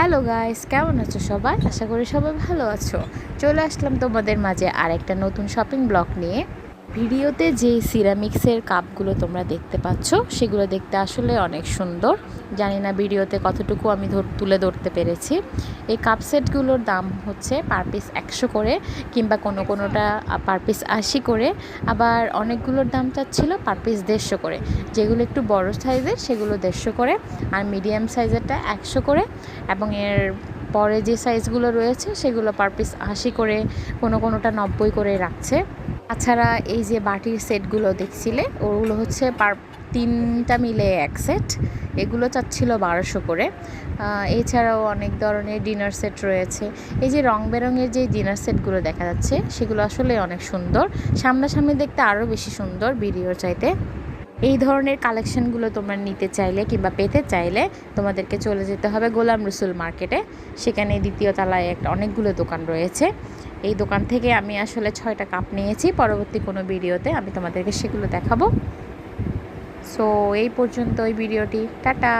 Hello guys কেমন আছো সবাই? আশা করি সবাই ভালো আছো। চলে আসলাম তোমাদের মাঝে আরেকটা নতুন শপিং ব্লগ নিয়ে। ভিডিওতে যে সিরামিক্সের কাপগুলো তোমরা দেখতে পাচ্ছ, সেগুলো দেখতে আসলে অনেক সুন্দর। জানি না ভিডিওতে কতটুকু আমি তুলে ধরতে পেরেছি। এই কাপ সেটগুলোর দাম হচ্ছে পার পিস একশো করে কিংবা কোনো কোনোটা পার পিস আশি করে। আবার অনেকগুলোর দাম চাচ্ছিল পার পিস দেড়শো করে। যেগুলো একটু বড় সাইজের সেগুলো দেড়শো করে। আর মিডিয়াম সাইজেরটা একশো করে। এবং এর পরে যে সাইজগুলো রয়েছে, সেগুলো পার পিস আশি করে, কোনো কোনোটা নব্বই করে রাখছে। তাছাড়া এই যে বাটির সেটগুলো দেখছিলে, ওগুলো হচ্ছে পার, তিনটা মিলে এক সেট। এগুলো চাচ্ছিল বারোশো করে। এছাড়াও অনেক ধরনের ডিনার সেট রয়েছে। এই যে রং বেরঙের যে ডিনার সেটগুলো দেখা যাচ্ছে, সেগুলো আসলে অনেক সুন্দর। সামনাসামনি দেখতে আরও বেশি সুন্দর, ভিডিওর চাইতে। এই ধরনের কালেকশানগুলো তোমরা নিতে চাইলে কিংবা পেতে চাইলে তোমাদেরকে চলে যেতে হবে গোলাম রসুল মার্কেটে। সেখানে দ্বিতীয় তলায় একটা অনেকগুলো দোকান রয়েছে। এই দোকান থেকে আমি আসলে ছয়টা কাপ নিয়েছি। পরবর্তী কোনো ভিডিওতে আমি তোমাদেরকে সেগুলো দেখাবো। সো এই পর্যন্ত ওই ভিডিওটি। টাটা!